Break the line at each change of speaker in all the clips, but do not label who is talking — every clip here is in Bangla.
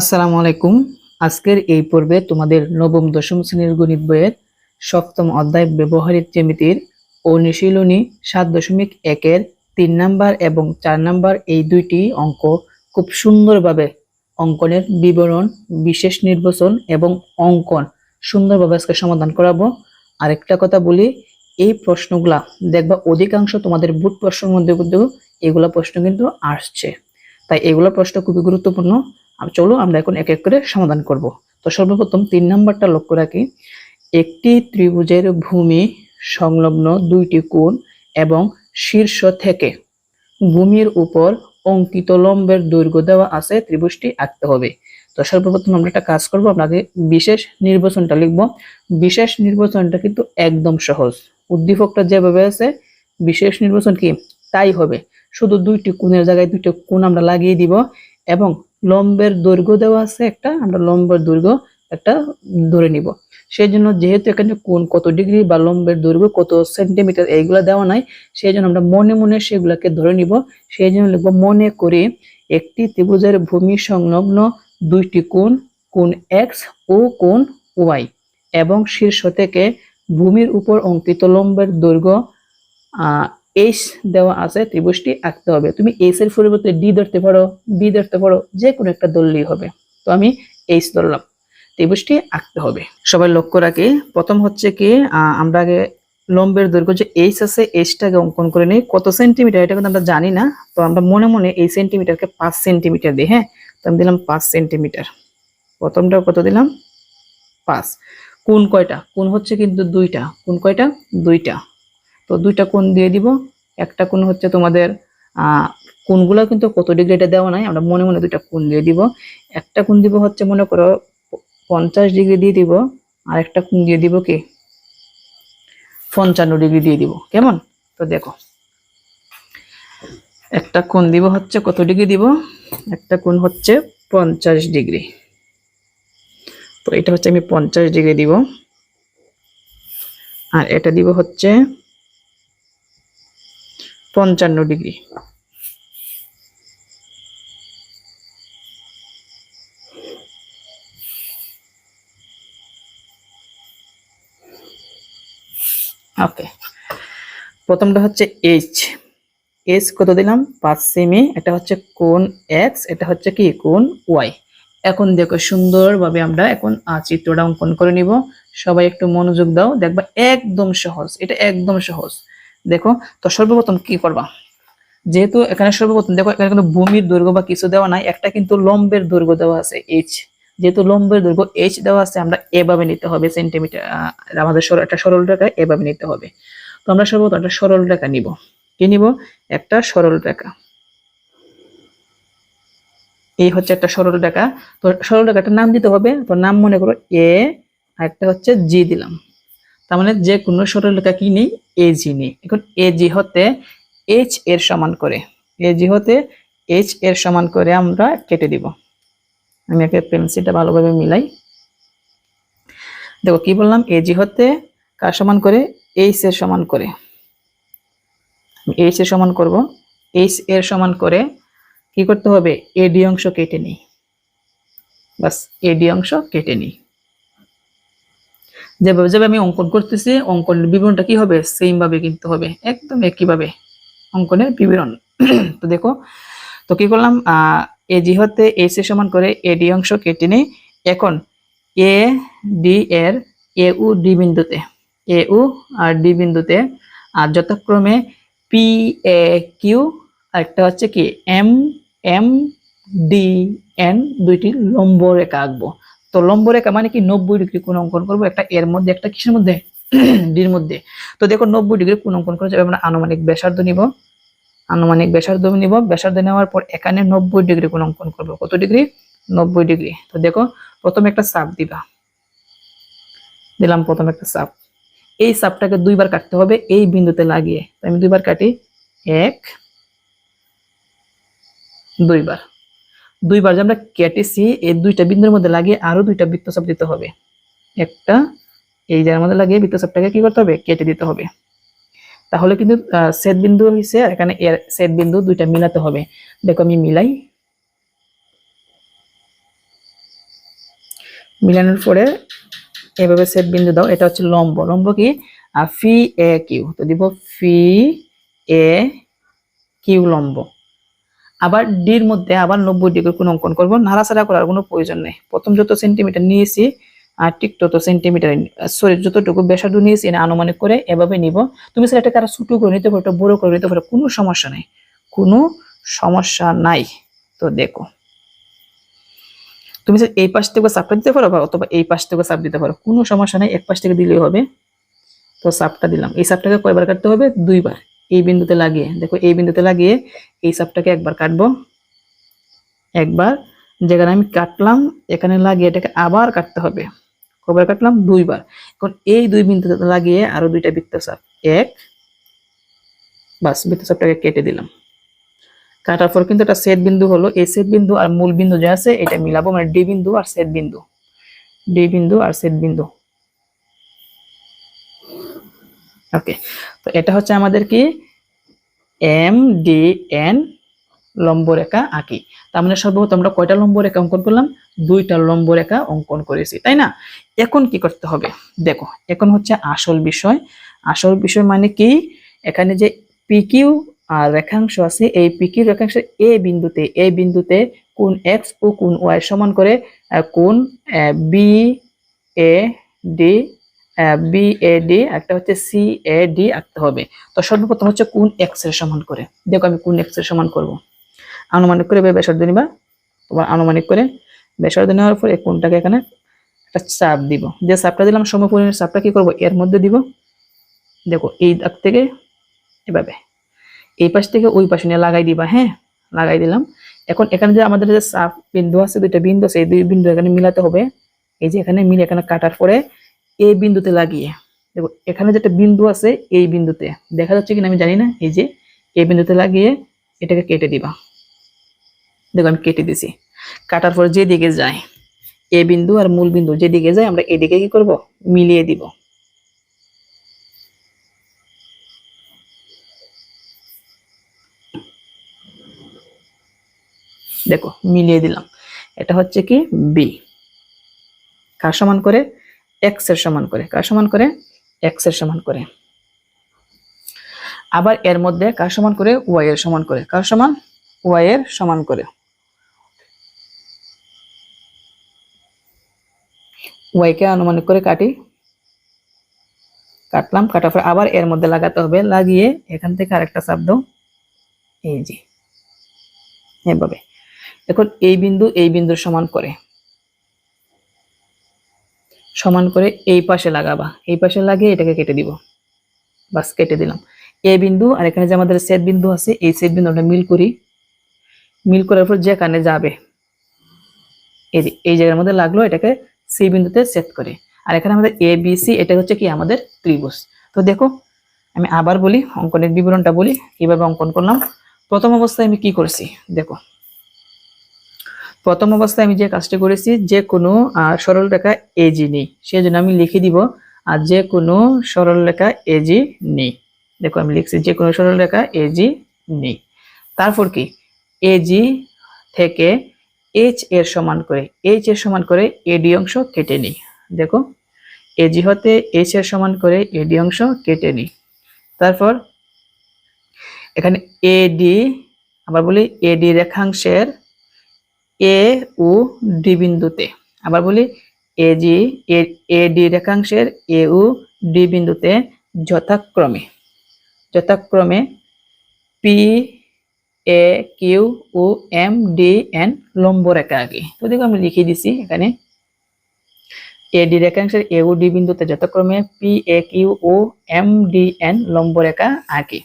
আসসালামু আলাইকুম। আজকের এই পর্বে তোমাদের নবম, দশম শ্রেণির গণিত বইয়ের সপ্তম অধ্যায় ব্যবহারিক জ্যামিতির অনুশীলনী সাত দশমিক একের তিন নাম্বার এবং চার নাম্বার এই দুইটি অঙ্ক খুব সুন্দরভাবে অঙ্কনের বিবরণ, বিশেষ নির্বাচন এবং অঙ্কন সুন্দরভাবে আজকে সমাধান করাবো। আরেকটা কথা বলি, এই প্রশ্নগুলা দেখবা অধিকাংশ তোমাদের বুট প্রশ্নের মধ্যে কিন্তু এগুলা প্রশ্ন কিন্তু আসছে। তাই এগুলো প্রশ্ন খুবই গুরুত্বপূর্ণ। চলো আমরা এখন এক এক করে সমাধান করব। তো সর্বপ্রথম তিন নাম্বারটা লক্ষ্য রাখি। একটি ত্রিভুজের ভূমি সংলগ্ন দুইটি কোণ এবং শীর্ষ থেকে ভূমির উপর অঙ্কিত লম্বের দৈর্ঘ্য দেওয়া আছে, ত্রিভুজটি আঁকতে হবে। তো সর্বপ্রথম আমরা একটা কাজ করব আপনাকে বিশেষ নির্বাচনটা লিখব। বিশেষ নির্বাচনটা কিন্তু একদম সহজ। উদ্দীপকটা যেভাবে আছে, বিশেষ নির্বাচন কি? তাই হবে। শুধু দুইটি কোণের জায়গায় দুইটা কোণ আমরা লাগিয়ে দিব এবং লম্বের দৈর্ঘ্য দেওয়া আছে একটা, আমরা লম্বের দৈর্ঘ্য একটা ধরে নিব। সেই জন্য যেহেতু এখানে কোন কত ডিগ্রি বা লম্বের দৈর্ঘ্য কত সেন্টিমিটার এইগুলা দেওয়া নাই সেই জন্য আমরা মনে মনে সেগুলাকে ধরে নিব। সেই জন্য লিখব, মনে করে একটি ত্রিভুজের ভূমি সংলগ্ন দুইটি কোণ কোণ এক্স ও কোণ ওয়াই, এবং শীর্ষ থেকে ভূমির উপর অঙ্কিত লম্বের দৈর্ঘ্য এইচ দেওয়া আছে, ত্রিভুজটি আঁকতে হবে। তুমি এইচ এর পরিবর্তে ডি ধরতে পারো বি ধরতে পারো যে কোনো একটা ধরলেই হবে। তো আমি এইচ ধরলাম, ত্রিভুজটি আঁকতে হবে। সবাই লক্ষ্য রাখি, প্রথম হচ্ছে কি আমরা আগে লম্বের দৈর্ঘ্য যে এইচ আছে এইচটাকে অঙ্কন করে নিই। কত সেন্টিমিটার এটা কিন্তু আমরা জানি না, তো আমরা মনে মনে এই সেন্টিমিটারকে পাঁচ সেন্টিমিটার দিই হ্যাঁ? তো আমি দিলাম পাঁচ সেন্টিমিটার প্রথমটা কত দিলাম? পাঁচ। কোন কয়টা? কোন হচ্ছে কিন্তু দুইটা। কোন কয়টা? দুইটা। তো দুইটা কোণ দিয়ে দিব। একটা কোণ হচ্ছে তোমাদের আহ কোণগুলো কিন্তু কত ডিগ্রি এটা দেওয়া নাই, আমরা মনে মনে দুইটা কোণ দিয়ে দিব। একটা কোণ দিব হচ্ছে মনে করো পঞ্চাশ ডিগ্রি দিয়ে দিব, আর একটা কোণ দিয়ে দিব কি? পঞ্চান্ন ডিগ্রি দিয়ে দিব, কেমন? তো দেখো। একটা কোণ দিব হচ্ছে কত ডিগ্রি দিব? একটা কোণ হচ্ছে পঞ্চাশ ডিগ্রি তো এটা হচ্ছে আমি পঞ্চাশ ডিগ্রি দিব। আর এটা দিব হচ্ছে পঞ্চান্ন ডিগ্রি। ওকে প্রথমটা হচ্ছে এইচ এইচ কত দিলাম? পাঁচ সেমি। এটা হচ্ছে কোন এক্স এটা হচ্ছে কি? কোন ওয়াই এখন দেখো সুন্দরভাবে আমরা এখন চিত্রটা অঙ্কন করে নিব। সবাই একটু মনোযোগ দাও। দেখবা একদম সহজ। এটা একদম সহজ। দেখো, তো সর্বপ্রথম কি করবা? যেহেতু এখানে সর্বপ্রথম, দেখো, এখানে কিন্তু ভূমির দৈর্ঘ্য বা কিছু দেওয়া নাই, একটা কিন্তু লম্বের দৈর্ঘ্য দেওয়া আছে এইচ যেহেতু লম্বের দৈর্ঘ্য এইচ দেওয়া আছে, আমরা এভাবে নিতে হবে সেন্টিমিটার আমাদের একটা সরল রেখা এভাবে নিতে হবে। তো আমরা সর্বপ্রথম একটা সরল রেখা নিব। কি নিব? একটা সরল রেখা। এই হচ্ছে একটা সরল রেখা। তো সরল রেখাটার নাম দিতে হবে, তো নাম মনে করো এ আর একটা হচ্ছে জি দিলাম। তার মানে যে কোনো সরল রেখা কি নেই? এ জি নেই। এখন এ জি হতে এইচ এর সমান করে। এ জি হতে এইচ এর সমান করে আমরা কেটে দিব। আমি একে পেন্সিলটা ভালোভাবে মিলাই। দেখো, কি বললাম? এ জি হতে কার সমান করে? এইচ এর সমান করে। এইচ এর সমান করব। এইচ এর সমান করে কি করতে হবে? এডি অংশ কেটে নিই। বাস এডি অংশ কেটে নিই। যেভাবে যেভাবে আমি অঙ্কন করতেছি, অঙ্কনের বিবরণটা কি হবে? সেম ভাবে কিন্তু হবে। একদম একইভাবে অঙ্কনের বিবরণ। তো দেখো, তো কি করলাম? এ জি হতে এস এর সমান করে এডি অংশ কেটে নিই। এখন এ ডি এর এ উ ডি বিন্দুতে এ উ আর ডি বিন্দুতে, আর যথাক্রমে পি এ কিউ আর একটা হচ্ছে কি এম এম ডি এন দুইটি লম্ব রেখা আঁকবো। তো লম্ব রেখা মানে কি নব্বই ডিগ্রি কোন অঙ্কন করব একটা এর মধ্যে, একটা কিসের মধ্যে? ডির মধ্যে। তো দেখো নব্বই ডিগ্রি কোন অঙ্কন করে যাবে, আমরা আনুমানিক ব্যাসার্ধ নিব। আনুমানিক ব্যাসার্ধ নিব। ব্যাসার্ধ নেওয়ার পর এখানে নব্বই ডিগ্রি কোন অঙ্কন করব। কত ডিগ্রি? নব্বই ডিগ্রি। তো দেখো, প্রথমে একটা চাপ দিবা। দিলাম প্রথমে একটা চাপ এই চাপটাকে দুইবার কাটতে হবে এই বিন্দুতে লাগিয়ে। আমি দুইবার কাটি। এক, দুইবার। দুইবার যে আমরা কেটেছি এই দুইটা বিন্দুর মধ্যে লাগিয়ে আরও দুইটা বৃত্তচাপ দিতে হবে। একটা, এই জায়গার মধ্যে লাগিয়ে বৃত্তচাপটাকে কি করতে হবে? কেটে দিতে হবে। তাহলে কিন্তু সেট বিন্দু হয়েছে এখানে এর সেট বিন্দু দুইটা মিলাতে হবে। দেখো আমি মিলাই। মিলানোর পরে এভাবে সেট বিন্দু দাও, এটা হচ্ছে লম্ব। লম্ব কি? ফি এ কিউ। তো দিব ফি এ কিউ লম্ব। আবার ডির মধ্যে আবার নব্বই ডিগ্রি কোনো অঙ্কন করব। নাড়াচাড়া করার কোনো প্রয়োজন নেই। প্রথম যত সেন্টিমিটার নিয়েছি, আর ঠিক তত সেন্টিমিটার সরি যতটুকু ব্যাসার্ধ নিয়েছি না আনুমানিক করে এভাবে নিব। তুমি সেটা আরও ছোটো করে নিতে পারো বড় করে নিতে পারো, কোনো সমস্যা নেই। কোনো সমস্যা নাই। তো দেখো। তুমি এই পাশ থেকে চাপটা দিতে পারো বা অথবা এই পাশ থেকে চাপ দিতে পারো? কোনো সমস্যা নেই, এক পাশ থেকে দিলেই হবে। তো চাপটা দিলাম। এই চাপটাকে কয়বার কাটতে হবে? দুইবার। এই বিন্দুতে লাগিয়ে, দেখো এই বিন্দুতে লাগিয়ে এই সাপটাকে একবার কাটবো। একবার, যেখানে আমি কাটলাম, এখানে লাগিয়ে এটাকে আবার কাটতে হবে। কবার কাটলাম? দুইবার। এখন এই দুই বিন্দুতে লাগিয়ে আরও দুইটা বৃত্ত চাপ এক, বাস, বৃত্ত চাপটাকে কেটে দিলাম। কাটার পর কিন্তু একটা সেট বিন্দু হলো। এই সেট বিন্দু আর মূল বিন্দু যে আছে, এটা মিলাবো মানে ডি বিন্দু আর সেট বিন্দু। ডি বিন্দু আর সেট বিন্দু। ওকে তো এটা হচ্ছে আমাদের কি? এম ডি এন লম্ব রেখা আঁকি। তার মানে সর্বপ্রথম আমরা কয়টা লম্ব রেখা অঙ্কন করলাম? দুইটা লম্ব রেখা অঙ্কন করেছি, তাই না? এখন কি করতে হবে? দেখো, এখন হচ্ছে আসল বিষয়। আসল বিষয় মানে কি? এখানে যে পিকিউ আর রেখাংশ আছে, এই পিকিউ রেখাংশ এ বিন্দুতে এ বিন্দুতে কোন এক্স ও কোন ওয়াই সমান করে কোন B A D B A D একটা হচ্ছে সি এ ডি আঁকতে হবে। তো সর্বপ্রথম হচ্ছে কোন এক্সের সমান করে? দেখো আমি কোন এক্সের সমান করব। আনুমানিক করে ব্যাসার্ধ নিবা। তোমার আনুমানিক করে ব্যাসার্ধ নেওয়ার পর কোনটাকে এখানে একটা চাপ দিব। যে চাপটা দিলাম সমপরিমাণ চাপটা কি করব? এর মধ্যে দিব। দেখো এই দাগ থেকে এভাবে। এই পাশ থেকে ওই পাশে নিয়ে লাগাই দিবা হ্যাঁ? লাগাই দিলাম। এখন এখানে যে আমাদের যে চাপ বিন্দু আছে, দুইটা বিন্দু আছে, এই দুই বিন্দু এখানে মিলাতে হবে। এই যে এখানে মিলে এখানে কাটার পরে এই বিন্দুতে লাগিয়ে। দেখো, এখানে যেটা বিন্দু আছে, এই বিন্দুতে। দেখা যাচ্ছে কিনা আমি জানি না, এই যে এই বিন্দুতে লাগিয়ে এটাকে কেটে দিবা। দেখো, আমি কেটে দিছি। কাটার পরে যেদিকে যায়, এ বিন্দু আর মূল বিন্দু যেদিকে যায়, আমরা এদিকে কি করব? মিলিয়ে দিব। দেখো, মিলিয়ে দিলাম। এটা হচ্ছে কি? বি কার সমান করে? এক্সের সমান করে। কার সমান করে? এক্সের সমান করে। আবার এর মধ্যে কার সমান করে? ওয়াই এর সমান করে। কার সমান? ওয়াই এর সমান করে। ওয়াই কে আনুমানিক করে কাটি। কাটলাম, কাটার পর আবার এর মধ্যে লাগাতে হবে। লাগিয়ে এখান থেকে আরেকটা চাপ এই যে, এভাবে। এখন এই বিন্দু এই বিন্দুর সমান করে। সমান করে এই পাশে লাগাবা। এই পাশে লাগিয়ে এটাকে কেটে দিব। বাস, কেটে দিলাম। এ বিন্দু আর এখানে যে আমাদের সেট বিন্দু আছে, এই সেট বিন্দু আমরা মিল করি। মিল করার পর যেখানে যাবে, এই এই জায়গার মধ্যে লাগল, এটাকে সি বিন্দুতে সেট করে। আর এখানে আমাদের এ বি সি এটা হচ্ছে কি? আমাদের ত্রিভুজ। তো দেখো, আমি আবার বলি, অঙ্কনের বিবরণটা বলি, কীভাবে অঙ্কন করলাম। প্রথম অবস্থায় আমি কি করছি? দেখো প্রথম অবস্থায় আমি যে কাজটি করেছি, যে কোনো সরল রেখা এজি নেই। সেজন্য আমি লিখে দিব, আর যে কোনো সরল রেখা এজি নেই। দেখো, আমি লিখছি যে কোনো সরল রেখা এজি নেই। তারপর কি? এজি থেকে এইচ এর সমান করে এইচ এর সমান করে এডি অংশ কেটে নিই। দেখো এজি হতে এইচ এর সমান করে এডি অংশ কেটে নিই। তারপর, এখানে এডি আবার বলি এডি রেখাংশের এ ও ডি বিন্দুতে। আবার বলি এজি এ ডি রেখাংশের, এ ও ডি বিন্দুতে যথাক্রমে। যথাক্রমে P A Q O M D N লম্ব রেখা আগে। তো দেখো আমি লিখে দিছি এখানে। এ ডি রেখাংশের, এ ও ডি বিন্দুতে যথাক্রমে P A Q O M D N লম্ব রেখা আঁকি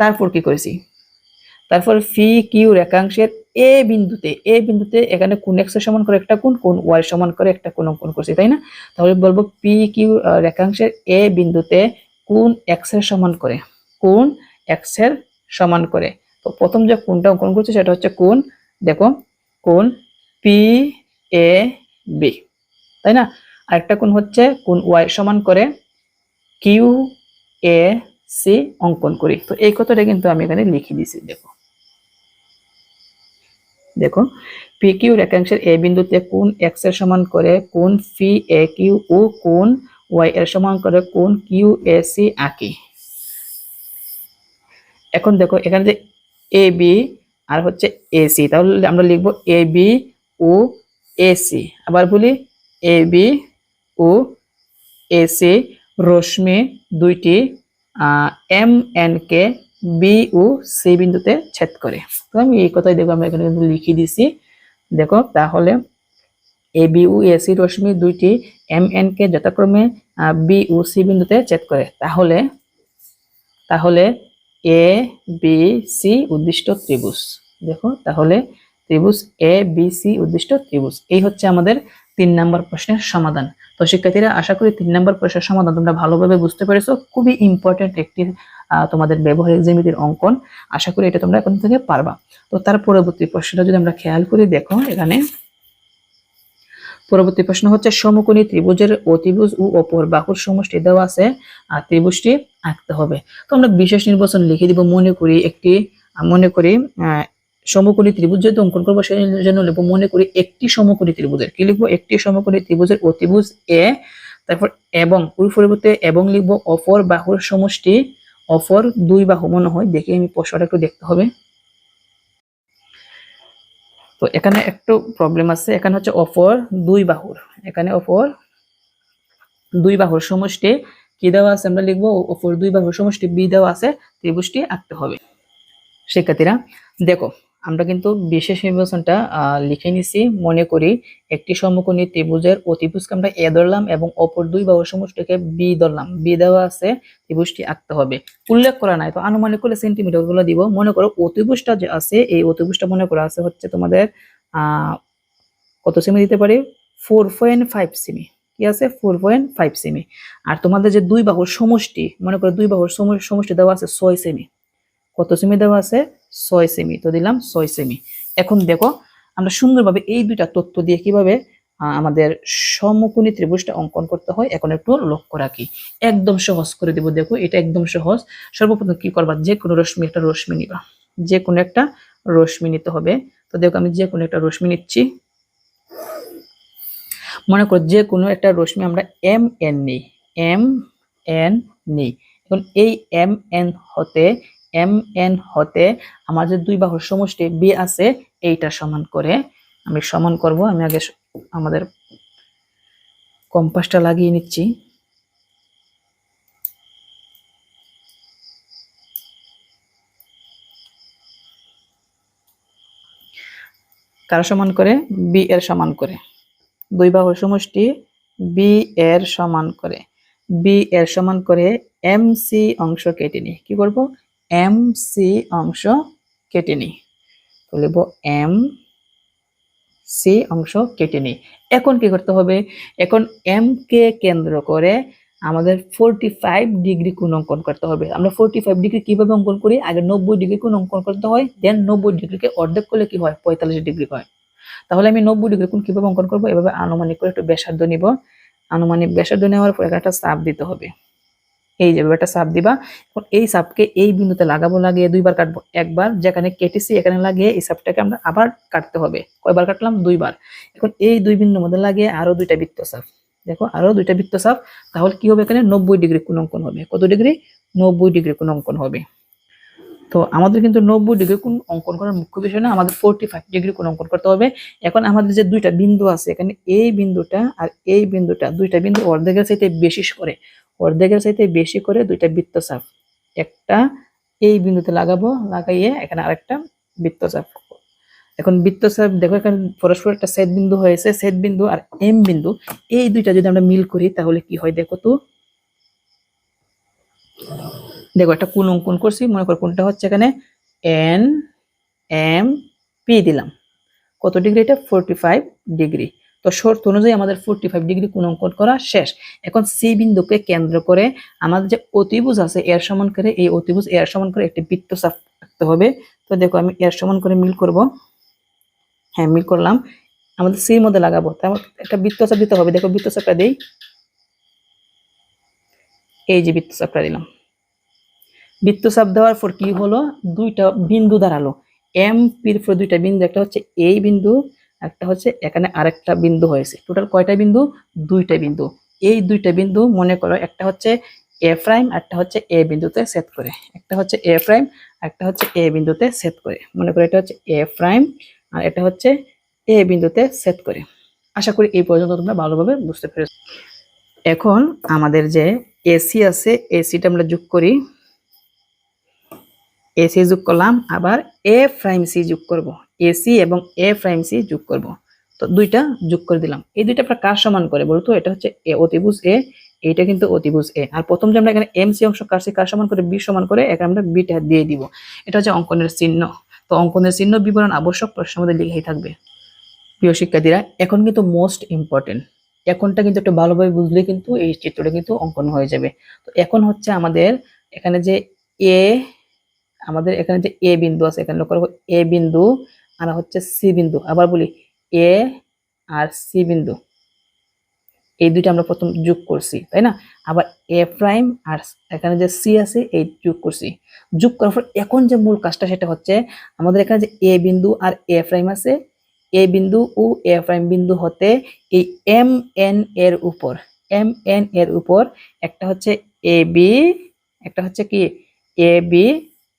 তারপর কি করেছি? তারপর ফি কিউ রেখাংশের এ বিন্দুতে এ বিন্দুতে এখানে কোন এক্সের সমান করে একটা কোন কোন ওয়াই সমান করে একটা কোন অঙ্কন করছি, তাই না? তাহলে বলব পি কিউ রেখাংশের এ বিন্দুতে কোন এক্সের সমান করে কোন এক্সের সমান করে। তো প্রথম যে কোনটা অঙ্কন করছি সেটা হচ্ছে কোন দেখো কোন পি এ বি তাই না? আরেকটা কোন হচ্ছে কোন ওয়াই সমান করে কিউ এ সি অঙ্কন করি। তো এই কথাটা কিন্তু আমি এখানে লিখে দিয়েছি, দেখো। দেখো পি কিউ রেখাংশের এ বিন্দুতে কোন এক্সের সমান করে কোন ফি এ কিউ ও কোন ওয়াই এর সমান করে কোন কিউ এ সি আঁকি। এখন দেখো, এখানে যে এ বি আর হচ্ছে এসি তাহলে আমরা লিখব এ বি ও এসি আবার বলি এ বি ও এসি রশ্মি দুইটি এম এন কে বি ও সি বিন্দুতে ছেদ করে। তো আমি এই কথাই দেখো, আমরা এখানে কিন্তু লিখে দিছি। দেখো, তাহলে এ বি ও এসি রশ্মি দুইটি এম এন কে যথাক্রমে বি ও সি বিন্দুতে ছেদ করে। তাহলে তাহলে এ বি সি উদ্দিষ্ট ত্রিভুজ। দেখো, তাহলে ত্রিভুজ এ বি সি উদ্দিষ্ট ত্রিভুজ। এই হচ্ছে আমাদের তিন নম্বর প্রশ্নের সমাধান। তো শিক্ষার্থীরা আশা করি তিন নম্বর প্রশ্নের সমাধান তোমরা ভালোভাবে বুঝতে পেরেছ। খুবই ইম্পর্টেন্ট একটি তোমাদের ব্যবহারিক জ্যামিতির অঙ্কন। আশা করি এটা তোমরা এখন থেকে পারবা। তো তার পরবর্তী প্রশ্নটা যদি আমরা খেয়াল করি, দেখো এখানে। পরবর্তী প্রশ্ন হচ্ছে, সমকোণী ত্রিভুজের অতিভুজ ও অপর বাহুর সমষ্টি দেওয়া আছে আর ত্রিভুজটি আঁকতে হবে। তো আমরা বিশেষ নির্বাচন লিখে দিব, মনে করি একটি মনে করি সমকোণী ত্রিভুজ যেহেতু অঙ্কন করব, সেই জন্য লিখব, মনে করি একটি সমকোণী ত্রিভুজের। কি লিখব? একটি সমকোণী ত্রিভুজের অতিভুজ এ, তারপর এবং ওই পরিবর্তে এবং লিখব অপর বাহুর সমষ্টি, অপর দুই বাহু মনে হয়, দেখে আমি প্রশ্নটা একটু দেখতে হবে। তো এখানে একটু প্রবলেম আছে, এখানে হচ্ছে অপর দুই বাহুর, এখানে অপর দুই বাহুর সমষ্টি, কি দেওয়া আছে আমরা লিখব? অপর দুই বাহুর সমষ্টি, বি দেওয়া আছে, ত্রিভুজটি আঁকতে হবে। শিক্ষার্থীরা, দেখো আমরা কিন্তু বিশেষ নির্বাচনটা লিখে নিছি। মনে করি একটি সমকোণী ত্রিভুজের অতিভুজকে আমরা এ ধরলাম এবং অপর দুই বাহুর সমষ্টিকে বি ধরলাম। বি দেওয়া আছে, ত্রিভুজটি আঁকতে হবে। উল্লেখ করা নাই, তো আনুমানিক করলে সেন্টিমিটারগুলো দিব? মনে করো অতিভুজটা যে আছে, এই অতিভুজটা মনে করা আছে হচ্ছে তোমাদের কত সেমি দিতে পারি? ফোর পয়েন্ট ফাইভ সেমি। কি আছে? ফোর পয়েন্ট ফাইভ সেমি। আর তোমাদের যে দুই বাহুর সমষ্টি, মনে করো দুই বাহুর সমষ্টি দেওয়া আছে ছয় সেমি। কত সেমি দেওয়া আছে? ছয় সেমি তো দিলাম ছয় সেমি এখন দেখো, আমরা সুন্দরভাবে এই দুইটা তথ্য দিয়ে কীভাবে আমাদের সমকোণী ত্রিভুজটা অঙ্কন করতে হয়, এখন একটু লক্ষ্য রাখি। একদম সহজ করে দিব, দেখো, এটা একদম সহজ। সর্বপ্রথম কি করবা? যে কোনো রশ্মি একটা রশ্মি নিবা। যে কোনো একটা রশ্মি নিতে হবে। তো দেখো, আমি যে কোনো একটা রশ্মি নিচ্ছি। মনে করো যে কোনো একটা রশ্মি আমরা এম এন নিই। এম এন নিই। এখন এই এম এন হতে এম, এন হতে আমার যে দুই বাহুর সমষ্টি বি আছে, এইটা সমান করে আমি সমান করব। আমি আগে আমাদের কম্পাসটা লাগিয়ে নিচ্ছি। কার সমান করে? বি এর সমান করে। দুই বাহুর সমষ্টি বি এর সমান করে। বি এর সমান করে এম সি অংশ কেটে নিই। কি করব? এম সি অংশ কেটে নিই। তো এম সি অংশ কেটে নিই। এখন কি করতে হবে? এখন এম কে কেন্দ্র করে আমাদের ফোরটি ফাইভ ডিগ্রি কোন অঙ্কন করতে হবে। আমরা ফোরটি ফাইভ ডিগ্রি কীভাবে অঙ্কন করি? আগে নব্বই ডিগ্রি কোন অঙ্কন করতে হয় দেন নব্বই ডিগ্রিকে অর্ধেক করলে কি হয়? পঁয়তাল্লিশ ডিগ্রি হয়। তাহলে আমি নব্বই ডিগ্রি কোণ কীভাবে অঙ্কন করব? এভাবে আনুমানিক করে একটু ব্যাসার্ধ নিব। আনুমানিক ব্যাসার্ধ নেওয়ার পর একটা চাপ দিতে হবে। এই যে একটা সাপ দিবা, এখন এই সাপকে এই বিন্দুতে লাগাবো, লাগিয়ে দুইবার কাটবো। একবার যেখানে কেটেছি, এখানে লাগিয়ে এই সাপটাকে আমরা আবার কাটতে হবে। কয়বার কাটলাম? দুইবার। এখন এই দুই বিন্দুর মধ্যে লাগিয়ে আরও দুইটা বৃত্ত চাপ দেখো, আরও দুইটা বৃত্ত চাপ তাহলে কি হবে এখানে? নব্বই ডিগ্রি কোন অঙ্কন হবে। কত ডিগ্রি? নব্বই ডিগ্রি কোন অঙ্কন হবে। তো আমাদের কিন্তু নব্বই ডিগ্রি কোন অঙ্কন করার মুখ্য বিষয় না, আমাদের ফোরটি ফাইভ ডিগ্রি কোন অঙ্কন করতে হবে। এখন আমাদের যে দুইটা বিন্দু আছে, এখানে এই বিন্দুটা আর এই বিন্দুটা, দুইটা বিন্দু অর্ধেকের চাইতে বেশি করে। অর্ধেকের চাইতে বেশি করে দুইটা বৃত্তচাপ একটা এই বিন্দুতে লাগাবো, লাগাইয়ে এখানে আরেকটা বৃত্তচাপ। এখন বৃত্তচাপ দেখো এখানে পরস্পর একটা সেট বিন্দু হয়েছে সেট বিন্দু আর এম বিন্দু, এই দুইটা যদি আমরা মিল করি তাহলে কি হয় দেখো তো? দেখো একটা কোন অঙ্কন করছি, মনে করো কোনটা হচ্ছে এখানে এন এম পি দিলাম। কত ডিগ্রি এটা? Forty five degree. তো শর্ত অনুযায়ী আমাদের ফোরটি ফাইভ ডিগ্রি কোণ অঙ্কন করা শেষ। এখন সি বিন্দুকে কেন্দ্র করে আমাদের যে অতিভুজ আছে, এর সমান করে এই অতিভুজ, এর সমান করে একটি বৃত্তচাপ রাখতে হবে। তো দেখো, আমি এর সমান করে মিল করব। হ্যাঁ মিল করলাম। আমাদের সির মধ্যে লাগাবো। তার একটা বৃত্তচাপ দিতে হবে। দেখো বৃত্ত বৃত্তচাপটা দেই। এই যে বৃত্তচাপটা দিলাম। বৃত্তচাপ দেওয়ার পর কি হলো? দুইটা বিন্দু দাঁড়াল। এম পির দুইটা বিন্দু। একটা হচ্ছে এই বিন্দু একটা হচ্ছে এখানে আরেকটা বিন্দু হয়েছে। টোটাল কয়টা বিন্দু? দুইটা বিন্দু। এই দুইটা বিন্দু মনে করো একটা হচ্ছে এ প্রাইম একটা হচ্ছে এ বিন্দুতে সেট করে। একটা হচ্ছে এ প্রাইম একটা হচ্ছে এ বিন্দুতে সেট করে। মনে করো এটা হচ্ছে এ প্রাইম আর এটা হচ্ছে এ বিন্দুতে সেট করে। আশা করি এই পর্যন্ত তোমরা ভালোভাবে বুঝতে পেরেছ। এখন আমাদের যে এসি আছে এসিটা আমরা যোগ করি। এসি যোগ করলাম, আবার এ প্রাইম সি যোগ করব। এসি এবং এ প্রাইম সি যোগ করব। তো দুইটা যোগ করে দিলাম। এই দুইটা আমরা কার সমান করে বলতো এটা হচ্ছে এ অতিভুজ এ এইটা কিন্তু অতিভুজ এ আর প্রথম যে আমরা এখানে এম সি অংশ কাটছি কার সমান করে? বি সমান করে এখানে আমরা বিটা দিয়ে দিব। এটা হচ্ছে অঙ্কনের চিহ্ন। তো অঙ্কনের চিহ্ন বিবরণ আবশ্যক প্রশ্নের মধ্যে লিখেই থাকবে। প্রিয় শিক্ষার্থীরা, এখন কিন্তু মোস্ট ইম্পর্টেন্ট এখনটা কিন্তু একটু ভালোভাবে বুঝলে কিন্তু এই চিত্রটা কিন্তু অঙ্কন হয়ে যাবে। তো এখন হচ্ছে আমাদের এখানে যে এ আমাদের এখানে যে এ বিন্দু আছে, এখানে লক্ষ্য এ বিন্দু আর হচ্ছে সি বিন্দু। আবার বলি, এ আর সি বিন্দু। এই দুইটা আমরা প্রথম যোগ করছি, তাই না? আবার এ প্রাইম আর এখানে যে সি আছে, এই যোগ করছি। যোগ করার পর এখন যে মূল কাজটা, সেটা হচ্ছে আমাদের এখানে যে এ বিন্দু আর এ প্রাইম আছে, এ বিন্দু ও এ প্রাইম বিন্দু হতে এই এম এন এর উপর, এম এন এর উপর একটা হচ্ছে এ বি, একটা হচ্ছে কি? এ বি,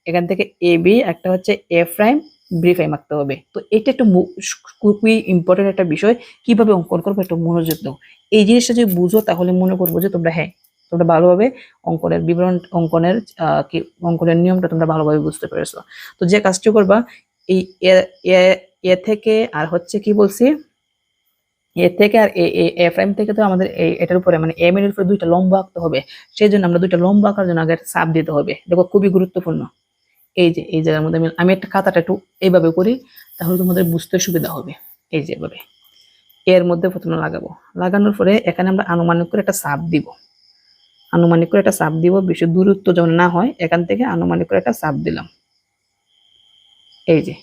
এখান থেকে এ বি, একটা হচ্ছে এ প্রাইম বি প্রাইম আঁকতে হবে। তো এটা একটা খুবই ইম্পর্টেন্ট একটা বিষয়। কীভাবে অঙ্কন করব একটু মনোযোগ দাও। এই জিনিসটা যদি বুঝো, তাহলে মনে করব যে তোমরা হ্যাঁ তোমরা ভালোভাবে অঙ্কনের বিবরণ, অঙ্কনের কি, অঙ্কনের নিয়মটা তোমরা ভালোভাবে বুঝতে পেরেছ। তো যে কাজটি করবা, এই এ- থেকে, আর হচ্ছে কি বলছি? এ থেকে আর এ প্রাইম থেকে তো আমাদের এটার উপরে মানে এম এর উপরে দুইটা লম্ব আঁকতে হবে। সেই জন্য আমরা দুইটা লম্বা আঁকার জন্য আগে সাপ দিতে হবে। দেখো, খুবই গুরুত্বপূর্ণ। এই যে, এই জায়গার মধ্যে আমি আমি একটা খাতাটা একটু এইভাবে করি, তাহলে তোমাদের বুঝতে সুবিধা হবে। এই যে এভাবে। এর মধ্যে প্রথমে লাগাবো। লাগানোর পরে এখানে আমরা আনুমানিক করে একটা চাপ দিব। আনুমানিক করে একটা চাপ দিব, বেশি দূরত্ব যেমন না হয়, এখান থেকে আনুমানিক করে একটা চাপ দিলাম। এই যে।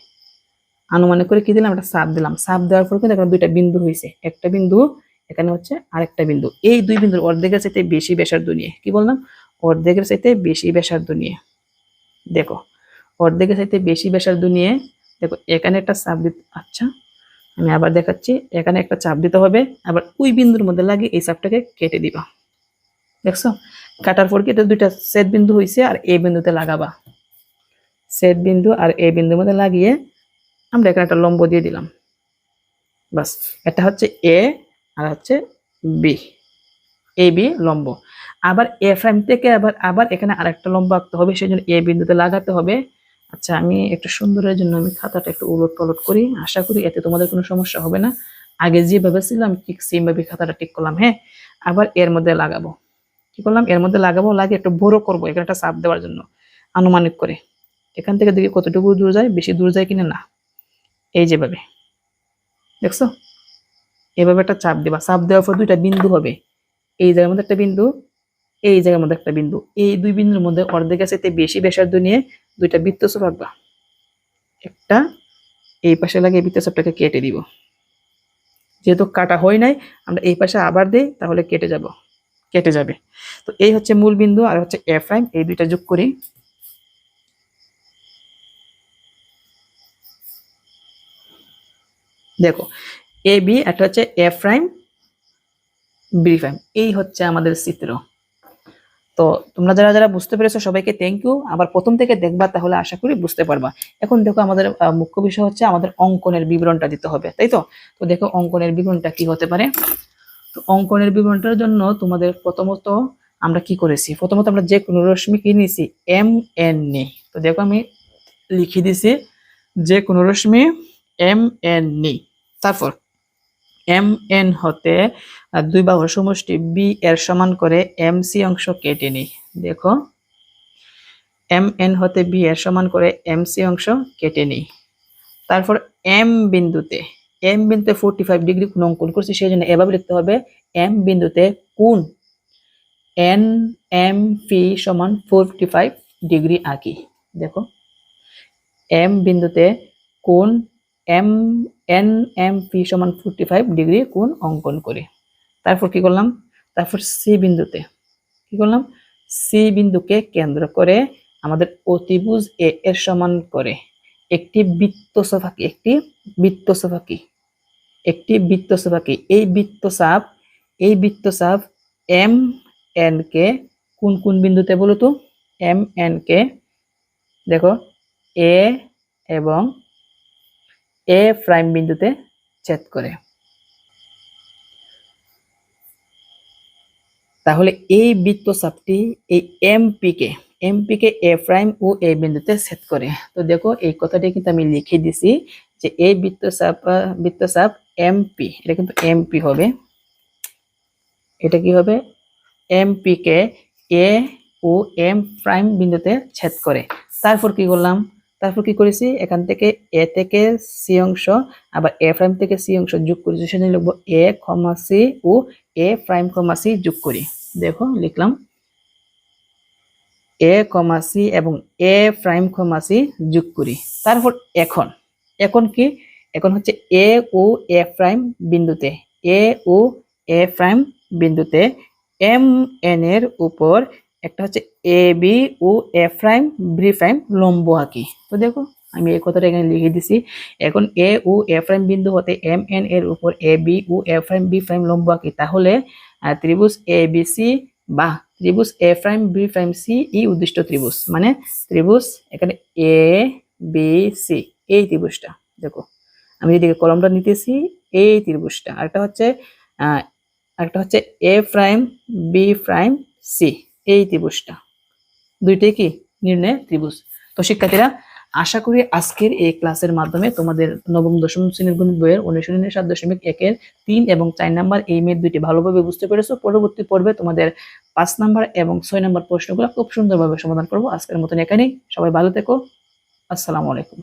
আনুমানিক করে কি দিলাম? একটা চাপ দিলাম। চাপ দেওয়ার পর কিন্তু এখানে দুইটা বিন্দু হয়েছে। একটা বিন্দু, এখানে হচ্ছে আরেকটা বিন্দু। এই দুই বিন্দুর অর্ধেকের চাইতে বেশি ব্যাসার্ধ নিয়ে। কি বললাম? অর্ধেকের চাইতে বেশি ব্যাসার্ধ নিয়ে। দেখো অর্ধেকের চাইতে বেশি ব্যাসার্ধ নিয়ে দেখো, এখানে একটা চাপ দিতে আচ্ছা আমি আবার দেখাচ্ছি। এখানে একটা চাপ দিতে হবে। আবার ওই বিন্দুর মধ্যে লাগিয়ে এই চাপটাকে কেটে দিবা। দেখছ? কাটার পর কি এটা দুইটা সেট বিন্দু হয়েছে আর এই বিন্দুতে লাগাবা। সেট বিন্দু আর এই বিন্দুর মধ্যে লাগিয়ে আমরা এখানে একটা লম্ব দিয়ে দিলাম। বাস, এটা হচ্ছে এ আর হচ্ছে বি। এ, বি, লম্ব। আবার এ ফ্রাইম থেকে আবার আবার এখানে আরেকটা লম্ব আঁকতে হবে সেই জন্য এ বিন্দুতে লাগাতে হবে। আচ্ছা আমি একটু সুন্দরের জন্য আমি খাতাটা একটু উলট পালট করি। আশা করি এতে তোমাদের কোনো সমস্যা হবে না। আগে যেভাবে ছিল আমি ঠিক সেমভাবে খাতাটা ঠিক করলাম হ্যাঁ? আবার এর মধ্যে লাগাবো। কি করলাম? এর মধ্যে লাগাবো, লাগিয়ে একটু বড় করব, এখানে একটা চাপ দেওয়ার জন্য, আনুমানিক করে। এখান থেকে দেখি কতটুকু দূর যায়, বেশি দূর যায় কিনা না। এই যেভাবে। দেখছ? এভাবে একটা চাপ দিবা। চাপ দেওয়ার পর দুইটা বিন্দু হবে। এই জায়গার মধ্যে একটা বিন্দু, এই জায়গার মধ্যে একটা বিন্দু। এই দুই বিন্দুর মধ্যে অর্ধেকের চাইতে বেশি ব্যাসার্ধ নিয়ে দুইটা বৃত্তচাপ আঁকবা। একটা এই পাশে লাগিয়ে বৃত্তচাপটাকে কেটে দিব। যেহেতু কাটা হয় নাই, আমরা এই পাশে আবার দিই, তাহলে কেটে যাব। কেটে যাবে। তো এই হচ্ছে মূল বিন্দু আর হচ্ছে এফ প্রাইম, এই দুইটা যোগ করি। দেখো, এ বি একটা হচ্ছে এফ প্রাইম, বি প্রাইম, এই হচ্ছে আমাদের চিত্র। তো তোমরা যারা যারা বুঝতে পেরেছ, সবাইকে থ্যাংক ইউ আবার প্রথম থেকে দেখবা তাহলে আশা করি বুঝতে পারবা। এখন দেখো আমাদের মুখ্য বিষয় হচ্ছে আমাদের অঙ্কনের বিবরণটা দিতে হবে, তাই তো? তো দেখো অঙ্কনের বিবরণটা কি হতে পারে? তো অঙ্কনের বিবরণটার জন্য তোমাদের প্রথমত আমরা কি করেছি? প্রথমত আমরা যে কোনো রশ্মি কি নিয়েছি? এম এন নিই। তো দেখো আমি লিখে দিছি যে কোনো রশ্মি এম এন নিই। তারপর এম এন হতে দুই বাহুর সমষ্টি বি এর সমান করে এম সি অংশ কেটে নিই। দেখো, এম এন হতে বি এর সমান করে এম সি অংশ কেটে নিই। তারপর এম বিন্দুতে এম বিন্দুতে ফোরটি ফাইভ ডিগ্রি কোণ অঙ্কন করছি, সেই জন্য এভাবে লিখতে হবে, এম বিন্দুতে কোণ এন, এম পি সমান ফোরটি ফাইভ ডিগ্রি আঁকি। দেখো, এম বিন্দুতে কোণ এম, এন, এম, পি সমান ফোরটি ফাইভ ডিগ্রি কোণ অঙ্কন করে। তারপর কি করলাম? তারপর সি বিন্দুতে। কি করলাম? সি বিন্দুকে কেন্দ্র করে আমাদের অতিভুজ এ এর সমান করে। একটি বৃত্তচাপ আঁকি একটি বৃত্তচাপ আঁকি একটি বৃত্তচাপ আঁকি এই বৃত্তচাপ এই বৃত্তচাপ এম এন কে কোন কোন বিন্দুতে বলো তো এম এন কে, দেখো এ এবং এ প্রাইম বিন্দুতে ছেদ করে। তাহলে এই বৃত্তচাপটি এই এমপি কে এমপি কে এ প্রাইম ও এ বিন্দুতে ছেদ করে। তো দেখো, এই কথাটি কিন্তু আমি লিখে দিছি যে এই বৃত্তচাপ বৃত্তচাপ এমপি এটা কিন্তু এমপি হবে। এটা কি হবে? এমপি কে এ ও এম প্রাইম বিন্দুতে ছেদ করে। তারপর কি করলাম? তারপর কি করেছি? এখান থেকে এ থেকে সি অংশ, আবার এ প্রাইম থেকে সি অংশ যোগ করেছি সেজন্য লিখব এ কমা সি ও এ প্রাইম কমা সি যোগ করি। দেখো, লিখলাম। এ কমা সি এবং এ প্রাইম কমা সি যোগ করি। তারপর এখন এখন কি? এখন হচ্ছে এ ও এ প্রাইম বিন্দুতে এ ও এ প্রাইম বিন্দুতে এম এন এর উপর একটা হচ্ছে এ বি ও এ প্রাইম বি প্রাইম লম্ব আঁকি। তো দেখো, আমি এই কথাটা এখানে লিখে দিছি। এখন এ ও এ প্রাইম বিন্দু হতে এম এন এর উপর এ বি ও এ প্রাইম বি প্রাইম লম্ব আঁকি। তাহলে ত্রিভুজ এ বি সি বা ত্রিভুজ A prime B prime C ই উদ্দিষ্ট ত্রিভুজ। মানে ত্রিভুজ এখানে এ বি সি এই ত্রিভুজটা। দেখো, আমি যেদিকে কলমটা নিতেছি, এই ত্রিভুজটা। আরেকটা হচ্ছে আরেকটা হচ্ছে A prime B prime C এই ত্রিভুজটা। দুইটাই কি? নির্ণয় ত্রিভুজ। তো শিক্ষার্থীরা, আশা করি আজকের এই ক্লাসের মাধ্যমে তোমাদের নবম, দশম শ্রেণির গণিত বইয়ের অনুশীলনের সাত দশমিক একের তিন এবং চার নাম্বার এই মেয়ের দুইটি ভালোভাবে বুঝতে পেরেছ। পরবর্তী পর্বে তোমাদের পাঁচ নাম্বার এবং ছয় নাম্বার প্রশ্নগুলো খুব সুন্দরভাবে সমাধান করব। আজকের মতন এখানেই। সবাই ভালো থেকো। আসসালামু আলাইকুম।